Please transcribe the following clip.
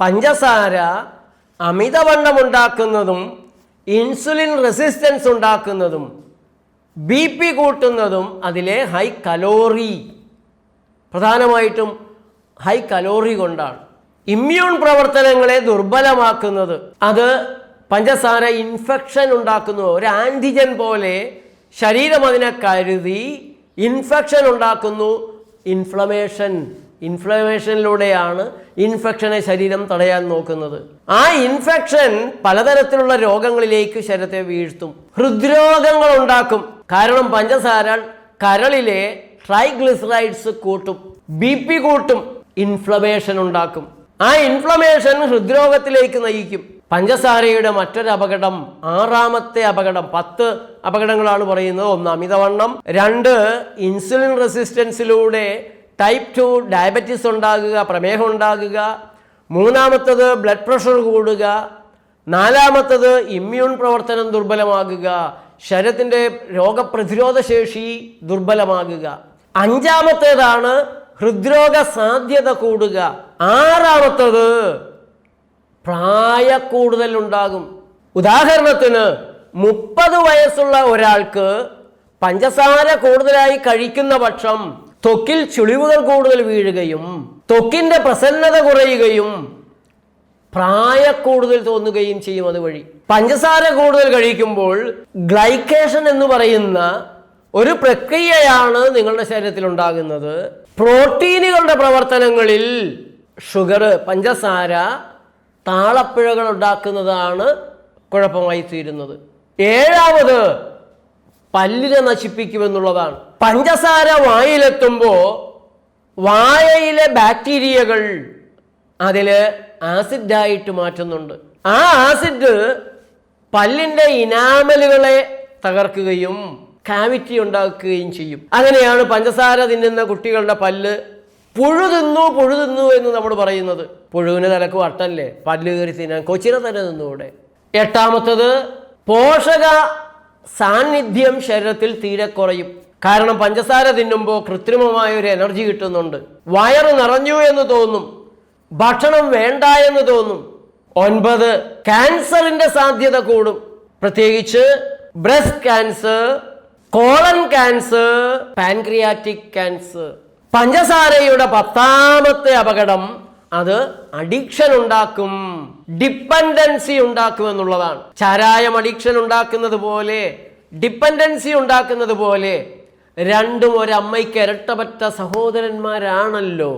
പഞ്ചസാര അമിതവണ്ണം ഉണ്ടാക്കുന്നതും ഇൻസുലിൻ റെസിസ്റ്റൻസ് ഉണ്ടാക്കുന്നതും ബി പി കൂട്ടുന്നതും അതിലെ ഹൈ കലോറി പ്രധാനമായിട്ടും ഹൈ കലോറി കൊണ്ടാണ്. ഇമ്മ്യൂൺ പ്രവർത്തനങ്ങളെ ദുർബലമാക്കുന്നത്. അത് പഞ്ചസാര ഇൻഫെക്ഷൻ ഉണ്ടാക്കുന്നു. ഒരു ആന്റിജൻ പോലെ ശരീരം അതിനെ കരുതി ഇൻഫെക്ഷൻ ഉണ്ടാക്കുന്നു. ഇൻഫ്ലമേഷൻ. ഇൻഫ്ലമേഷനിലൂടെയാണ് ഇൻഫെക്ഷനെ ശരീരം തടയാൻ നോക്കുന്നത്. ആ ഇൻഫെക്ഷൻ പലതരത്തിലുള്ള രോഗങ്ങളിലേക്ക് ശരീരത്തെ വീഴ്ത്തും ഹൃദ്രോഗങ്ങൾ ഉണ്ടാക്കും കാരണം പഞ്ചസാര കരളിലെ ട്രൈഗ്ലിസറൈഡ്സ് കൂട്ടും ബി പി കൂട്ടും ഇൻഫ്ലമേഷൻ ഉണ്ടാക്കും. ആ ഇൻഫ്ലമേഷൻ ഹൃദ്രോഗത്തിലേക്ക് നയിക്കും. പഞ്ചസാരയുടെ മറ്റൊരു അപകടം ആറാമത്തെ അപകടം പത്ത് അപകടങ്ങളാണ് പറയുന്നത്. ഒന്ന് അമിതവണ്ണം രണ്ട് ഇൻസുലിൻ റെസിസ്റ്റൻസിലൂടെ ടൈപ്പ് ടു ഡയബറ്റീസ് ഉണ്ടാകുക പ്രമേഹം ഉണ്ടാകുക മൂന്നാമത്തത് ബ്ലഡ് പ്രഷർ കൂടുക നാലാമത്തത് ഇമ്മ്യൂൺ പ്രവർത്തനം ദുർബലമാകുക ശരീരത്തിന്റെ രോഗപ്രതിരോധ ശേഷി ദുർബലമാകുക. അഞ്ചാമത്തേതാണ് ഹൃദ്രോഗ സാധ്യത കൂടുക. ആറാമത്തത് പ്രായ കൂടുതൽ ഉണ്ടാകും. ഉദാഹരണത്തിന് മുപ്പത് വയസ്സുള്ള ഒരാൾക്ക് പഞ്ചസാര കൂടുതലായി കഴിക്കുന്ന പക്ഷം ത്വക്കിൽ ചുളിവുകൾ കൂടുതൽ വീഴുകയും ത്വക്കിന്റെ പ്രസന്നത കുറയുകയും പ്രായ കൂടുതൽ തോന്നുകയും ചെയ്യും അതുവഴി. പഞ്ചസാര കൂടുതൽ കഴിക്കുമ്പോൾ ഗ്ലൈക്കേഷൻ എന്ന് പറയുന്ന ഒരു പ്രക്രിയയാണ് നിങ്ങളുടെ ശരീരത്തിൽ ഉണ്ടാകുന്നത്. പ്രോട്ടീനുകളുടെ പ്രവർത്തനങ്ങളിൽ ഷുഗർ പഞ്ചസാര താളപ്പിഴകൾ ഉണ്ടാക്കുന്നതാണ് കുഴപ്പമായി തീരുന്നത്. ഏഴാമത് പല്ലിനെ നശിപ്പിക്കുമെന്നുള്ളതാണ്. പഞ്ചസാര വായിലെത്തുമ്പോൾ വായയിലെ ബാക്ടീരിയകൾ അതിൽ ആസിഡായിട്ട് മാറ്റുന്നുണ്ട്. ആ ആസിഡ് പല്ലിന്റെ ഇനാമലുകളെ തകർക്കുകയും കാവിറ്റി ഉണ്ടാക്കുകയും ചെയ്യും. അങ്ങനെയാണ് പഞ്ചസാര തിന്നുന്ന കുട്ടികളുടെ പല്ല് പുഴു തിന്നു പുഴു തിന്നു എന്ന് നമ്മൾ പറയുന്നത്. പുഴുവിന് തലക്ക് വട്ടല്ലേ? പല്ല് കയറി തിന്നാൻ കൊച്ചിനെ തന്നെ നിന്നൂടെ എട്ടാമത്തത് പോഷക സാന്നിധ്യം ശരീരത്തിൽ തീരെ കുറയും. കാരണം പഞ്ചസാര തിന്നുമ്പോൾ കൃത്രിമമായ ഒരു എനർജി കിട്ടുന്നുണ്ട്. വയറ് നിറഞ്ഞു എന്ന് തോന്നും. ഭക്ഷണം വേണ്ട എന്ന് തോന്നും. ഒൻപത് ക്യാൻസറിന്റെ സാധ്യത കൂടും. പ്രത്യേകിച്ച് breast cancer colon cancer pancreatic cancer. പഞ്ചസാരയുടെ പത്താമത്തെ അപകടം അത് അഡിക്ഷൻ ഉണ്ടാക്കും ഡിപ്പെൻഡൻസി ഉണ്ടാക്കും എന്നുള്ളതാണ്. ചാരായം അഡിക്ഷൻ ഉണ്ടാക്കുന്നത് പോലെ ഡിപ്പെൻഡൻസി ഉണ്ടാക്കുന്നത് പോലെ രണ്ടും ഒരമ്മയ്ക്ക് ഇരട്ടപറ്റ സഹോദരന്മാരാണല്ലോ.